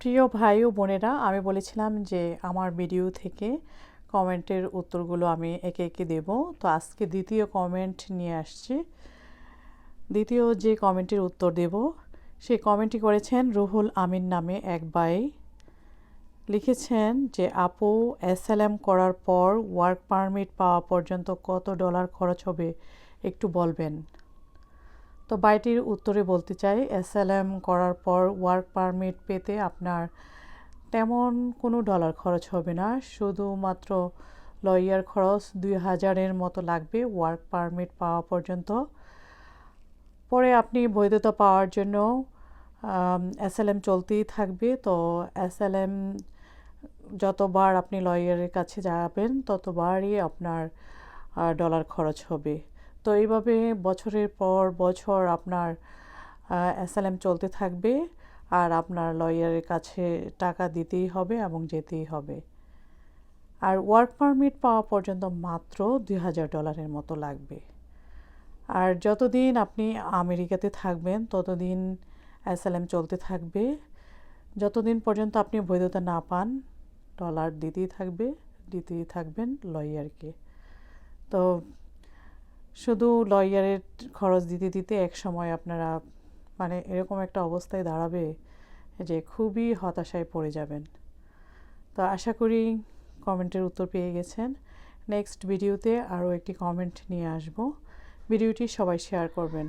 প্রিয় ভাই ও বোনেরা, আমি বলেছিলাম যে আমার ভিডিও থেকে কমেন্টের উত্তরগুলো আমি একে একে দেব। তো আজকে দ্বিতীয় কমেন্ট নিয়ে আসছি। দ্বিতীয় যে কমেন্টের উত্তর দেব সেই কমেন্টটি করেছেন রুহুল আমিন নামে এক ভাই। লিখেছেন যে, আপু এসএলএম করার পর ওয়ার্ক পারমিট পাওয়া পর্যন্ত কত ডলার খরচ হবে? একটু বলবেন। তো বাইটির উত্তরে বলতে চাই এসএলএম করার পর ওয়ার্ক পারমিট পেতে আপনার তেমন কোনো ডলার খরচ হবে না। শুধুমাত্র লয়ার খরচ দুই হাজারের মতো লাগবে ওয়ার্ক পারমিট পাওয়া পর্যন্ত। পরে আপনি বৈধতা পাওয়ার জন্য এসএলএম চলতেই থাকবে। তো এসএলএম যতবার আপনি লয়ারের কাছে যাবেন, ততবারই আপনার ডলার খরচ হবে। তো এইভাবে বছরের পর বছর আপনার এসএলএম চলতে থাকবে আর আপনার লয়ারের কাছে টাকা দিতেই হবে এবং যেতেই হবে। আর ওয়ার্ক পারমিট পাওয়া পর্যন্ত মাত্র দুই হাজার ডলারের মতো লাগবে। আর যতদিন আপনি আমেরিকাতে থাকবেন, ততদিন এসএলএম চলতে থাকবে। যতদিন পর্যন্ত আপনি বৈধতা না পান ডলার দিতেই থাকবে, দিতেই থাকবেন লয়ারকে। তো শুধু লয়ারের খরচ দিতে দিতে এক সময় আপনারা মানে এরকম একটা অবস্থায় দাঁড়াবে যে খুবই হতাশায় পড়ে যাবেন। তো আশা করি কমেন্টের উত্তর পেয়ে গেছেন। নেক্সট ভিডিওতে আরও একটি কমেন্ট নিয়ে আসব। ভিডিওটি সবাই শেয়ার করবেন।